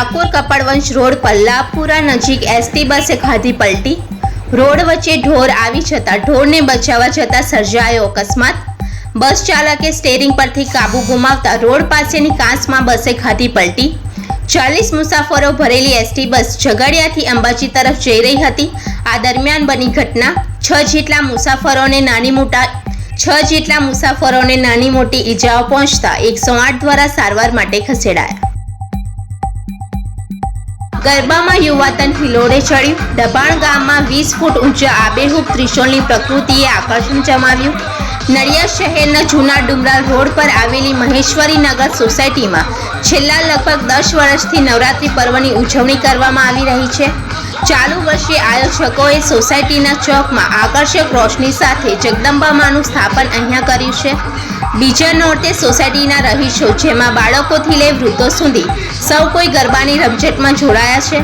Dakor Kapadvanj road પલ્લાપુરા નજીક ST બસે ખાધી પલટી. રોડ વચ્ચે ઢોર આવી જતા ઢોરને બચાવવા જતાં સર્જાયો અકસ્માત. બસ ચાલકે સ્ટેરિંગ પરથી કાબુ ગુમાવતા રોડ પાસેની કાંસમાં બસે ખાધી પલટી. ચાલીસ મુસાફરો ભરેલી એસટી બસ ઝઘડિયાથી અંબાજી તરફ જઈ રહી હતી. આ દરમિયાન બની ઘટના. છ જેટલા મુસાફરોને નાની મોટા, છ જેટલા મુસાફરોને નાની મોટી ઈજાઓ પહોંચતા એકસો આઠ દ્વારા સારવાર માટે ખસેડાયા. ગરબામાં યુવાતન હિલોડે ચડ્યું. દબાણ ગામમાં વીસ ફૂટ ઊંચા આબેહૂબ ત્રિશૂલની પ્રકૃતિએ આકર્ષણ જમાવ્યું. નડિયાદ શહેરના જૂના ડુમરાલ રોડ પર આવેલી મહેશ્વરી નગર સોસાયટીમાં છેલ્લા લગભગ દસ વર્ષથી નવરાત્રિ પર્વની ઉજવણી કરવામાં આવી રહી છે. ચાલુ વર્ષે આયોજકોએ સોસાયટીના ચોકમાં આકર્ષક રોશની સાથે જગદંબામાનું સ્થાપન અહીંયા કર્યું છે. બીજા નોરતે સોસાયટીના રહીશો, જેમાં બાળકોથી લઈ વૃદ્ધો સુધી સૌ કોઈ ગરબાની રમઝટમાં જોડાયા છે.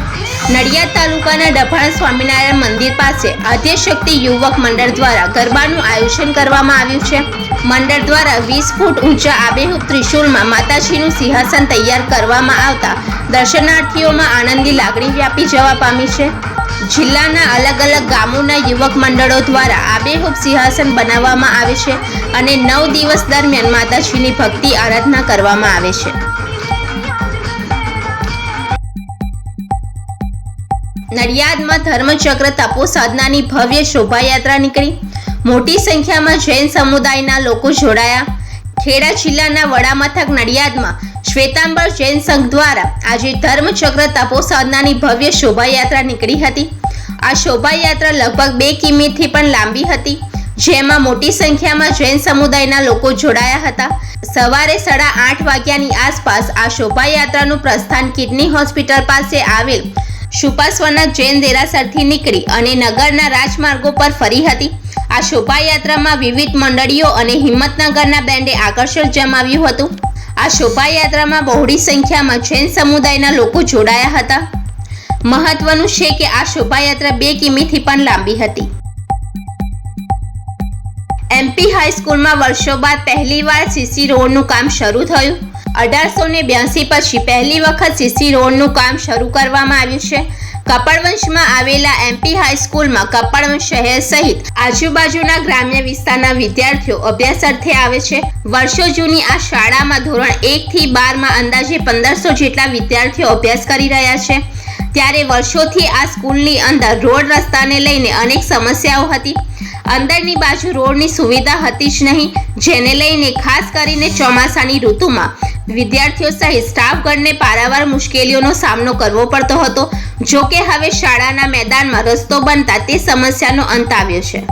નડિયાદ તાલુકાના ડભાણ સ્વામિનારાયણ મંદિર પાસે આદ્યશક્તિ યુવક મંડળ દ્વારા ગરબાનું આયોજન કરવામાં આવ્યું છે. મંડળ દ્વારા વીસ ફૂટ ઊંચા આબેહૂબ ત્રિશુલમાં માતાજીનું સિંહાસન તૈયાર કરવામાં આવતા દર્શનાર્થીઓમાં આનંદની લાગણી વ્યાપી જવા પામી છે. જિલ્લાના અલગ અલગ ગામોના યુવક મંડળો દ્વારા આબેહૂબ સિંહાસન બનાવવામાં આવે છે અને નવ દિવસ દરમિયાન માતાજીની ભક્તિ આરાધના કરવામાં આવે છે. નડિયાદમાં ધર્મચક્ર તપો સાધનાની ભવ્ય શોભાયાત્રા નીકળી. મોટી સંખ્યામાં જૈન સમુદાયના લોકો જોડાયા. ખેડા જિલ્લાના વડામથક નડિયાદમાં શ્વેતાંબર જૈન સંઘ દ્વારા આજે ધર્મચક્ર તપો સાધનાની ભવ્ય શોભાયાત્રા નીકળી હતી. આ શોભાયાત્રા લગભગ બે કિમીથી પણ લાંબી હતી. જેમાં મોટી સંખ્યામાં જૈન સમુદાયના લોકો જોડાયા હતા. સવારે સાડા આઠ વાગ્યાની આસપાસ આ શોભાયાત્રાનું પ્રસ્થાન કિડની હોસ્પિટલ પાસે આવેલ શુપાસ્વના જૈન દેરાસરથી નીકળી અને નગરના રાજમાર્ગો પર ફરી હતી. આ શોભાયાત્રામાં વિવિધ મંડળીઓ અને હિંમતનગરના બેન્ડે આકર્ષણ જમાવ્યું હતું. આ શોભાયાત્રામાં બહોળી સંખ્યામાં જૈન સમુદાયના લોકો જોડાયા હતા. મહત્વનું છે કે આ શોભાયાત્રા બે કિમીથી પણ લાંબી હતી. એમપી હાઈસ્કૂલમાં વર્ષો બાદ પહેલીવાર સીસી રોડનું કામ શરૂ થયું. અઢારસો ને બ્યાસી પછી પહેલી વખત સીસી રોડનું કામ શરૂ કરવામાં આવ્યું છે. કપડવંશમાં આવેલા એમપી હાઈસ્કૂલમાં કપડવંશ શહેર સહિત આજુબાજુના ગ્રામ્ય વિસ્તારના વિદ્યાર્થીઓ અભ્યાસ અર્થે આવે છે. વર્ષો જૂની આ શાળામાં ધોરણ એકથી બારમાં અંદાજે પંદરસો જેટલા વિદ્યાર્થીઓ અભ્યાસ કરી રહ્યા છે. ત્યારે વર્ષોથી આ સ્કૂલની અંદર રોડ રસ્તાને લઈને અનેક સમસ્યાઓ હતી. અંદરની બાજુ રોડની સુવિધા હતી જ નહીં, જેને લઈને ખાસ કરીને ચોમાસાની ઋતુમાં વિદ્યાર્થીઓ સહિત સ્ટાફગણને પારાવાર મુશ્કેલીઓનો સામનો કરવો પડતો હતો. જો કે હવે શાળાના મેદાનમાં રસ્તો બનતા તે સમસ્યાનો અંત આવ્યો છે.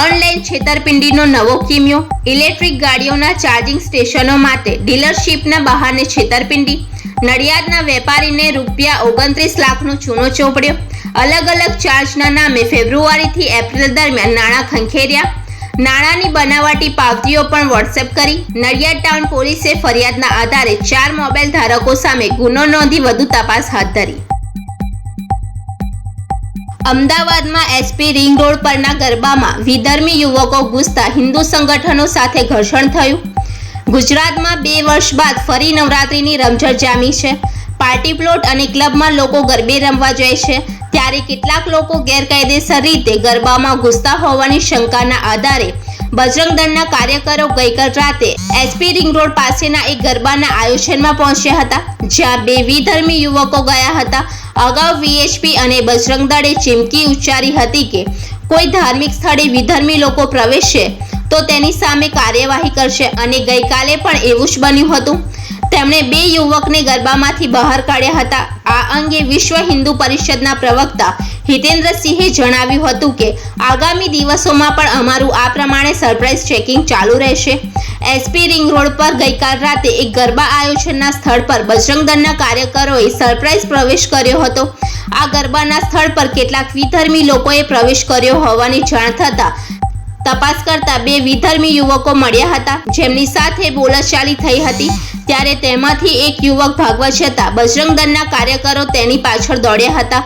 ઓનલાઈન છેતરપિંડીનો નવો કિમિયો, ઇલેક્ટ્રિક ગાડીઓના ચાર્જિંગ સ્ટેશનો માટે ડીલરશીપના બહાને છેતરપિંડી. નડિયાદના વેપારીને રૂપિયા ઓગણત્રીસ લાખનો ચૂનો ચોપડ્યો. અલગ અલગ ચાર્જના નામે ફેબ્રુઆરીથી એપ્રિલ દરમિયાન નાણાં ખંખેર્યા. નાણાંની બનાવટી પાવતીઓ પણ વોટ્સએપ કરી. નડિયાદ ટાઉન પોલીસે ફરિયાદના આધારે ચાર મોબાઈલ ધારકો સામે ગુનો નોંધી વધુ તપાસ હાથ ધરી. અમદાવાદમાં એસપી રિંગ રોડ પરના ગરબામાં વિધર્મી યુવકો ઘૂસતા હિન્દુ સંગઠનો સાથે ઘર્ષણ થયું. ગુજરાતમાં બે વર્ષ બાદ ફરી નવરાત્રિની રમઝટ જામી છે. પાર્ટી પ્લોટ અને ક્લબમાં લોકો ગરબે રમવા જાય છે. ત્યારે કેટલાક લોકો ગેરકાયદેસર રીતે ગરબામાં ઘૂસતા હોવાની શંકાના આધારે બજરંગ દળના કાર્યકરો ગઈકાલ રાતે એસપી રિંગ રોડ પાસેના એક ગરબાના આયોજનમાં પહોંચ્યા હતા, જ્યાં બે વિધર્મી યુવકો ગયા હતા. અગાઉ વીએચપી અને બજરંગ દળે ચીમકી ઉચ્ચારી હતી કે, કોઈ ધાર્મિક સ્થળે વિધર્મી લોકો પ્રવેશશે તો તેની સામે કાર્યવાહી કરશે. અને ગઈકાલે પણ એવું જ બન્યું હતું. તેમણે બે યુવકને ગરબામાંથી બહાર કાઢ્યા હતા. આ અંગે વિશ્વ હિન્દુ પરિષદના પ્રવક્તા હિતેન્દ્રસિંહે જણાવ્યું હતું કે, આગામી દિવસોમાં પણ અમારું આ પ્રમાણે સરપ્રાઇઝ ચેકિંગ ચાલુ રહેશે. એસપી રિંગ રોડ પર ગઈકાલ રાતે એક ગરબા આયોજનના સ્થળ પર બજરંગ દળના કાર્યકરોએ સરપ્રાઇઝ પ્રવેશ કર્યો હતો. આ ગરબાના સ્થળ પર કેટલાક વિધર્મી લોકોએ પ્રવેશ કર્યો હોવાની જાણ થતાં તપાસ કરતા બે વિધર્મી યુવકો મળ્યા હતા. જેમની સાથે બોલાચાલી થઈ હતી. ત્યારે તેમાંથી એક યુવક ભાગવા જતા બજરંગ દળના કાર્યકરો તેની પાછળ દોડ્યા હતા.